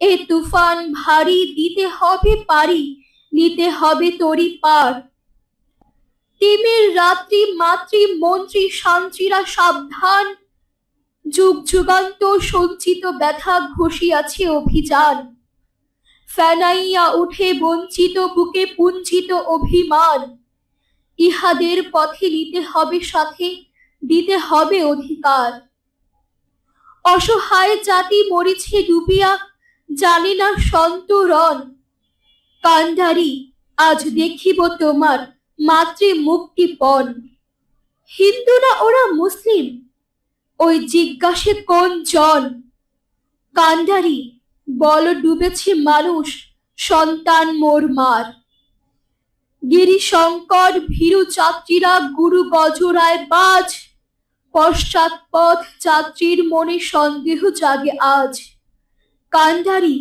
এ তুফান ভারী দিতে হবে পারি, নিতে হবে তরি পার। তিমির রাত্রি মাতৃ মন্ত্রী শান্তিরা সাবধান, যুগ যুগান্ত সঞ্চিত ব্যথা ঘষিয়াছে অভিযান। ফেনাইয়া উঠে বঞ্চিত বুকে পুঞ্জিত অভিমান, ইহাদের পথে নিতে হবে সাথে, দিতে হবে অধিকার। অসহায় জাতি মরিছে ডুবিয়া জানে না সন্তরণ কান্ডারি, আজ দেখিব তোমার মাতৃ মুক্তিপণ হিন্দু না ওরা মুসলিম? ওই জিজ্ঞাসে কোন জন? কান্ডারি, বল ডুবেছে মানুষ, সন্তান মোর মার। গিরিশঙ্কর, ভীরু যাত্রীরা গুরু গজরায় বাজ। পশ্চাৎপথ যাত্রীর মনে সন্দেহ জাগে আজ। কান্ডারি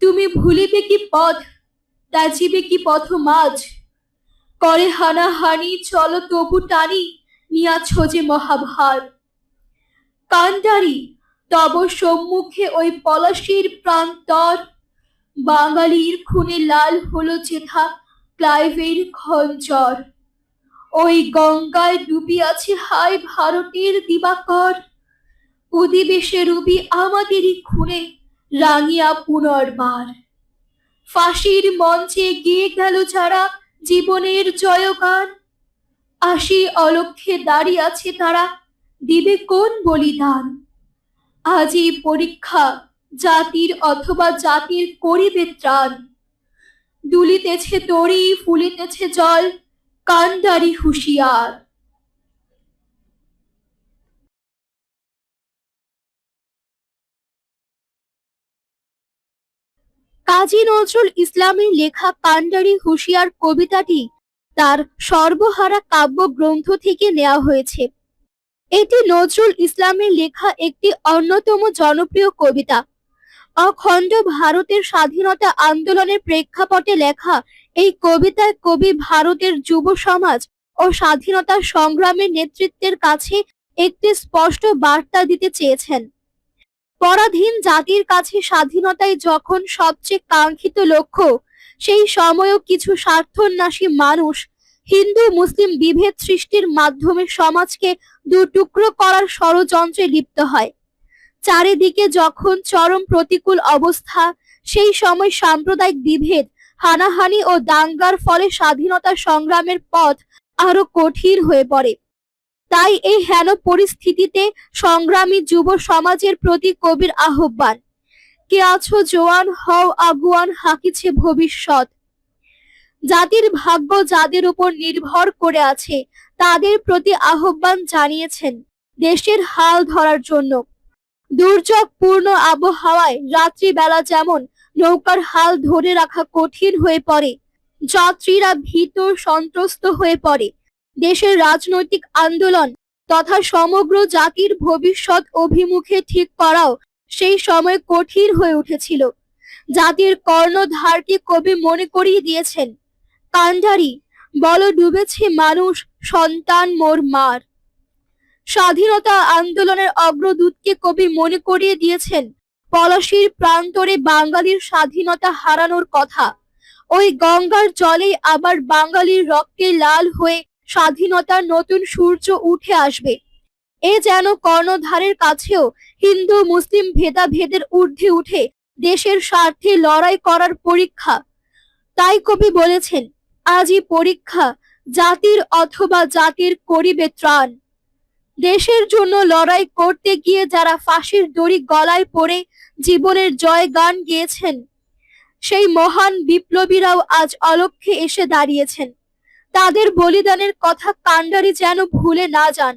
তুমি ভুলিবে কি পথ ত্যাজিবে কি পথ মাঝ করে হানাহানি, চলো তবু টানি, নিয়াছ যে মহাভার। কান্ডারি তব সম্মুখে ওই পলাশির প্রান্তর। বাঙালির খুনে লাল হলো চেথা ক্লাইভের খঞ্জর। ওই গঙ্গায় ডুবিয়াছে হায় ভারতের দিবাকর। অধিবেশে রবি আমাদেরই খুনে রাঙিয়া পুনর্বার। ফাঁসির মঞ্চে গিয়ে গেল যারা জীবনের জয়গান। আসি অলক্ষে দাঁড়িয়ে আছে তারা, দিবে কোন বলিদান? আজই পরীক্ষা জাতির অথবা জাতির করিবে ত্রাণ। দুলিতেছে তরি, ফুলিতেছে জল কান্ডারি হুঁশিয়ার। কাজী নজরুল ইসলামের লেখা কান্ডারি হুঁশিয়ার কবিতাটি তার সর্বহারা কাব্য গ্রন্থ থেকে নেওয়া হয়েছে। এটি নজরুল ইসলামের লেখা একটি অন্যতম জনপ্রিয় কবিতা। অখণ্ড ভারতের স্বাধীনতা আন্দোলনের প্রেক্ষাপটে লেখা এই কবিতায় কবি ভারতের যুব সমাজ ও স্বাধীনতা সংগ্রামের নেতৃত্বের কাছে একটি স্পষ্ট বার্তা দিতে চেয়েছেন। পরাধীন জাতির কাছে স্বাধীনতাই যখন সবচেয়ে কাঙ্ক্ষিত লক্ষ্য, সেই সময়ও কিছু স্বার্থন্যাসী মানুষ হিন্দু মুসলিম বিভেদ সৃষ্টির মাধ্যমে সমাজকে দু টুকরো করার ষড়যন্ত্রে লিপ্ত হয়। চারিদিকে যখন চরম প্রতিকূল অবস্থা, সেই সময় সাম্প্রদায়িক বিভেদ, হানাহানি ও দাঙ্গার ফলে স্বাধীনতা সংগ্রামের পথ আরও কঠিন হয়ে পড়ে। তাই এই হেন পরিস্থিতিতে সংগ্রামী যুব সমাজের প্রতি কবির আহ্বান। কে আছো জোয়ান, হও আগুয়ান, হাকিছে ভবিষ্যৎ। জাতির ভাগ্য যাদের উপর নির্ভর করে আছে, তাদের প্রতি আহ্বান জানিয়েছেন দেশের হাল ধরার জন্য। দুর্যোগপূর্ণ আবহাওয়ায় রাত্রিবেলা যেমন নৌকার হাল ধরে রাখা কঠিন হয়ে পড়ে, যাত্রীরা ভীত, সন্ত্রস্ত হয়ে পড়ে দেশের রাজনৈতিক আন্দোলন তথা সমগ্র জাতির ভবিষ্যৎ অভিমুখে ঠিক করাও সেই সময় কঠিন হয়ে উঠেছিল। জাতির কর্ণধারকে কবি মনে করিয়ে দিয়েছেন, কান্ডারি, বল ডুবেছে মানুষ, সন্তান মোর মার। স্বাধীনতা আন্দোলনের অগ্রদূতকে কবি মনে করিয়ে দিয়েছেন, পলাশির প্রান্তরে বাঙালির স্বাধীনতা হারানোর কথা। ওই গঙ্গার জলেই আবার বাঙালির রক্তে লাল হয়ে স্বাধীনতার নতুন সূর্য উঠে আসবে। এ যেন কর্ণধারের কাছেও হিন্দু মুসলিম ভেদাভেদের ঊর্ধ্বে উঠে দেশের স্বার্থে লড়াই করার পরীক্ষা। তাই কবি বলেছেন, আজই পরীক্ষা জাতির অথবা জাতির করিবে ত্রাণ। দেশের জন্য লড়াই করতে গিয়ে যারা ফাঁসির দড়ি গলায় পড়ে জীবনের জয় গান গেয়েছেন, সেই মহান বিপ্লবীরাও আজ অলক্ষে এসে দাঁড়িয়েছেন। তাদের বলিদানের কথা কাণ্ডারি যেন ভুলে না যান।